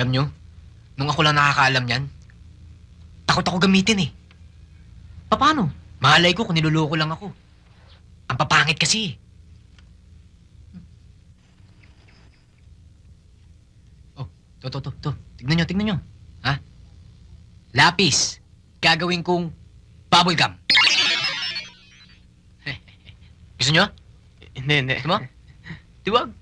Alam nyo, nung ako lang nakakaalam yan, takot ako gamitin eh. Paano? Malay ko kung niloloko lang ako. Ang papangit kasi eh. Oh, to, to, to, to. Tignan nyo, tignan nyo. Ha? Lapis. Gagawin kong bubble gum. Gusto nyo? Hindi, hindi. Gusto mo? Tiwag.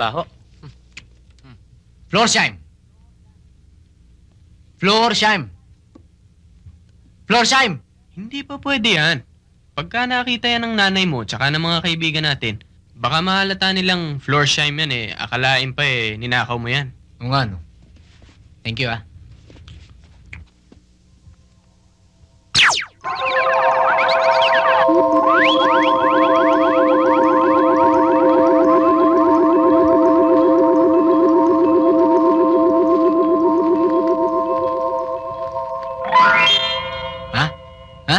Baho. Florsheim. Florsheim. Florsheim. Hindi pa pwede yan. Pagka nakita yan ng nanay mo tsaka ng mga kaibigan natin, baka mahalata nilang floor shime yan eh. Akalain pa eh, ninakaw mo yan. Oo nga, no. Thank you, ah. Ha? Ha?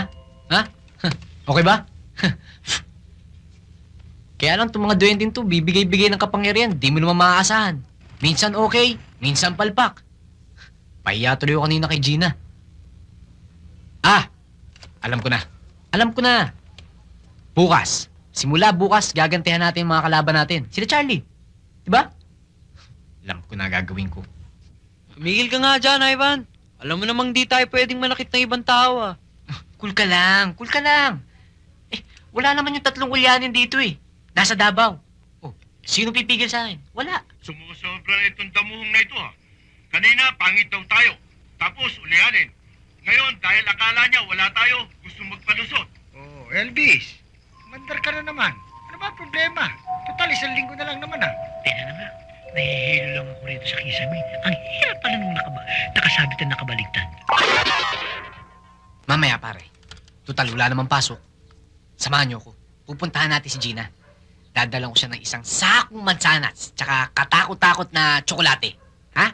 Ha? Okay ba? Kaya lang itong mga duwending to, bibigay-bigay ng kapangyarihan, di mo naman maaasahan. Minsan okay, minsan palpak. Pahiya tuloy ako kanina kay Gina. Ah! Alam ko na. Alam ko na. Bukas. Simula bukas, gagantihan natin yung mga kalaban natin. Sila Charlie. Diba? Alam ko na gagawin ko. Tumigil ka nga dyan, Ivan. Alam mo namang di tayo pwedeng manakit ng ibang tao ah. Cool ka lang, cool ka lang. Eh, wala naman yung tatlong ulyanin dito eh. Nasa Davao. Oh, sino pipigil sa akin? Wala. Sumusobra na itong damuhong na ito ha. Kanina, pangit daw tayo. Tapos, ulianin. Ngayon, dahil akala niya wala tayo, gusto magpalusot. Oh, Elvis. Mandar ka na naman. Ano ba ang problema? Total, isang linggo na lang naman ah. Teka na nga, nahihilo lang ako rito sa kisame. Ang hirap pala nung nakaba nakasabit at nakabaligtad. Mamaya pare. Total, wala namang pasok. Samahan niyo ako. Pupuntahan natin si Gina. Dadalang ko siya ng isang sakong mansanas tsaka katakot-takot na tsokolate. Ha?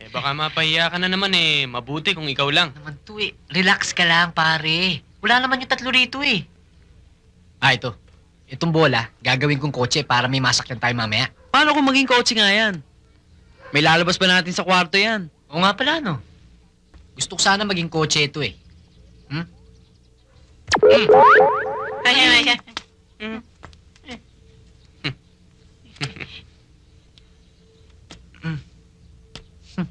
Eh baka mapahiya ka na naman eh. Mabuti kung ikaw lang. Naman to eh. Relax ka lang, pare. Wala naman yung tatlo rito eh. Ah, ito. Itong bola, gagawin kong kotse para may masakyan tayo mamaya. Paano kung maging coach nga yan? May lalabas pa natin sa kwarto yan. Oo nga pala, no? Gusto ko sana maging kotse ito eh. Hmm? Hmm. Ay, ay, ay. Hmm. Hmm. Hmm.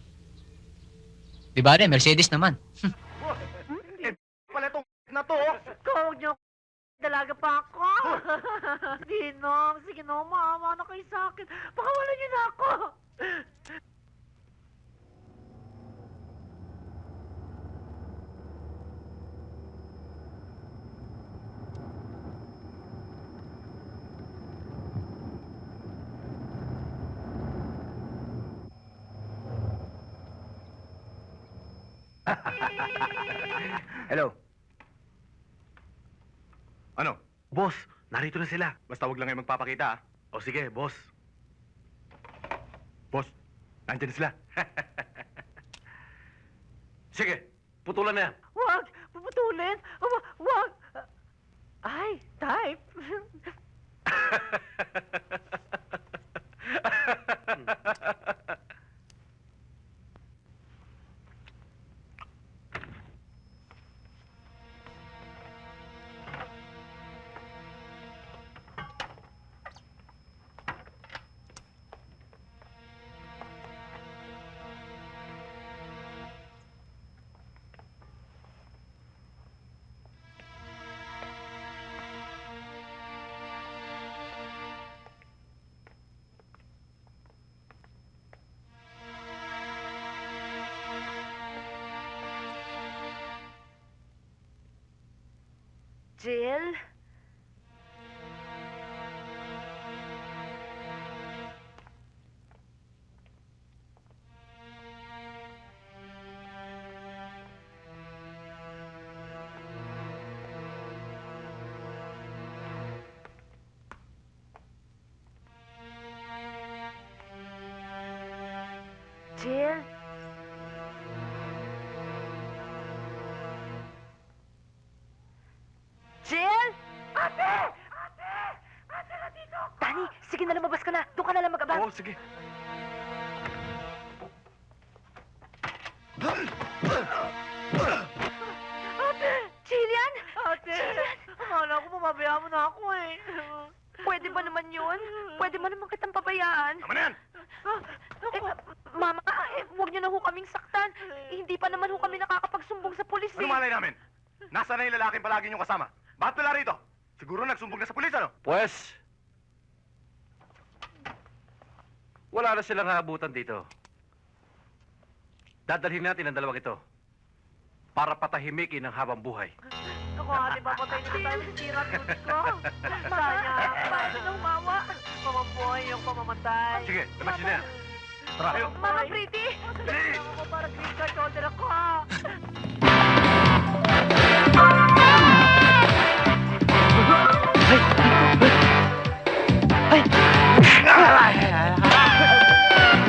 Di ba rin, Mercedes naman. Pala itong na to. Huwag niyo Dalaga pa ako. Ginong, sige no, maawa na kayo sa akin. Pakawalan niyo na ako. Hello. Ano? Boss, narito na sila. Basta wag lang kayo magpapakita ha. O sige, boss. Boss, nandyan sila. Sige, putulan na yan. Wag, puputulin. Wa- Wag. Ay, type. Jill? Jill? Na, lumabas ka na. Doon ka na lang mag-abang. Oo, sige. Ate! Jillian? Ate! Akala ko mababaya mo na ako eh. Pwede ba naman yun? Pwede ba naman kitang pabayaan? Tama na yan. Eh, mama, eh, huwag niyo na ho kaming saktan. Eh, hindi pa naman ho kami nakakapagsumbong sa pulis Ano eh. malay namin? Nasaan na yung lalaking palagi niyong kasama? Bakit wala rito? Siguro nagsumbong na sa pulis, ano? Pues, wala na silang haabutan dito. Dadalhin natin ang dalawang ito para patahimikin ang habang buhay. Ako, ate, papatay na tayo sa sira tooth ko. Sayang, bakit na humawa? Pamabuhay yung pamamatay. Sige, labas niyo na yan. Tara. Mama, pretty! Ako para green card holder ako.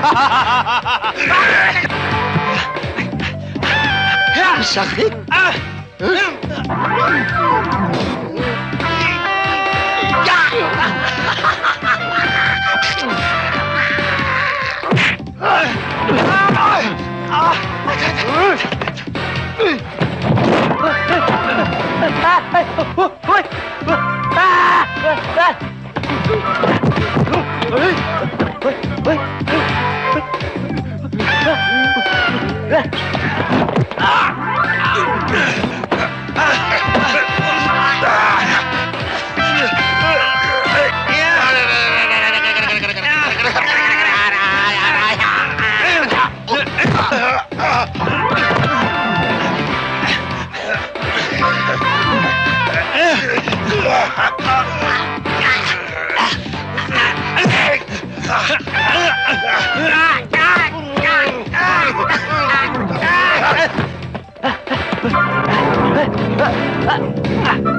Ang sakit. Ah! Ah! Ah! Ah!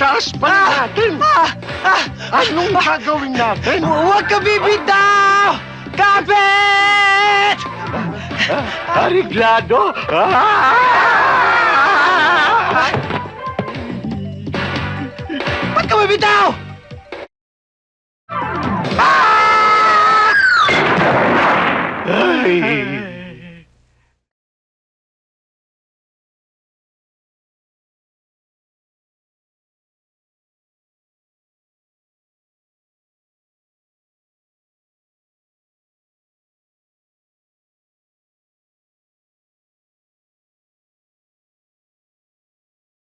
Ang taas pa natin! Anong gagawin natin? Huwag ka bibitaw! Kapit! Ariglado! Ba't ka bibitaw?